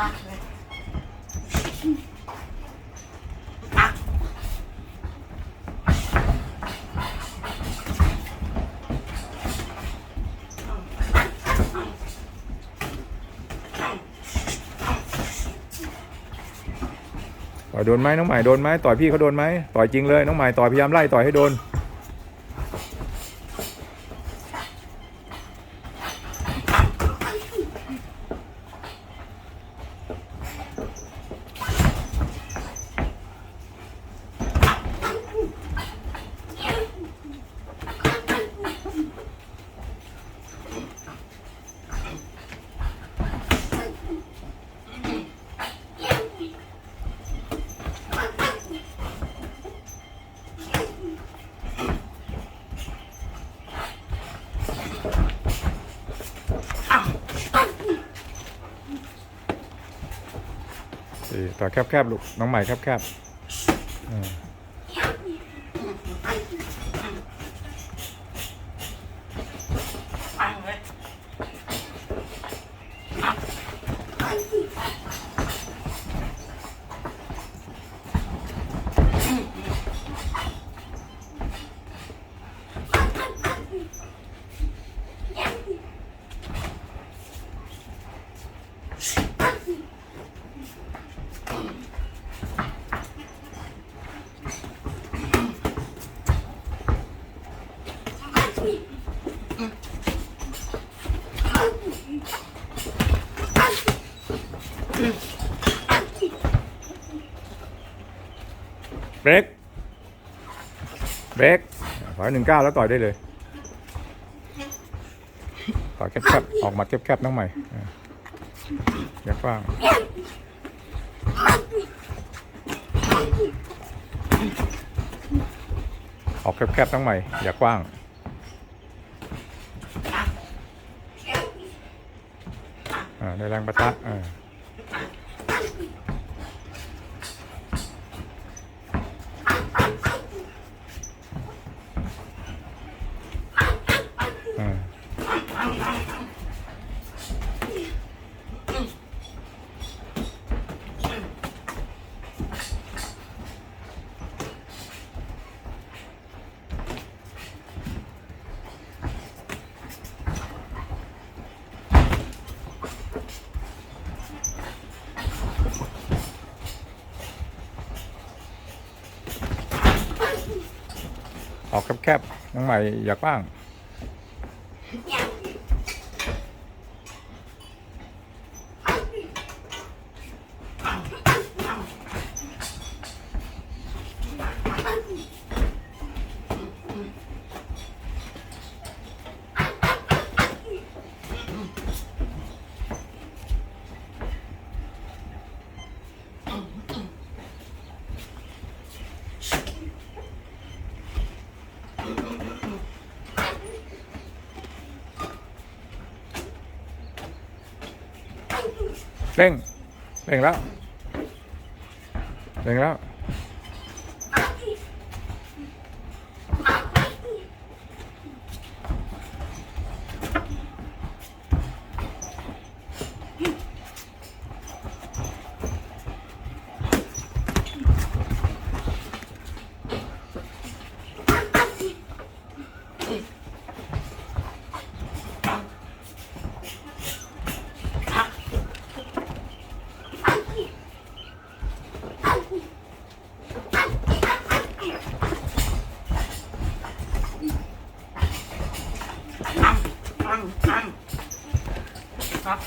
อะเลยอะต่อยโดนไหมน้องใหม่โดนไหมต่อยพี่เขาโดนไหมต่อยจริงเลยน้องใหม่ต่อยพยายามไล่ต่อยให้โดน ต่อแคบๆลูกน้องใหม่แคบๆ เบรก เบรกถอยหนึ่งเก้าแล้วต่อยได้เลย ต่อยแคบๆ ออกมาแคบๆน้องใหม่อยากว้างออกแคบๆน้องใหม่ อย่ากว้างอ่า ได้แรงประทะ ออกแคบๆน้องใหม่อยากบ้าง เร่งเร่งแล้วเร่งแล้ว ครับ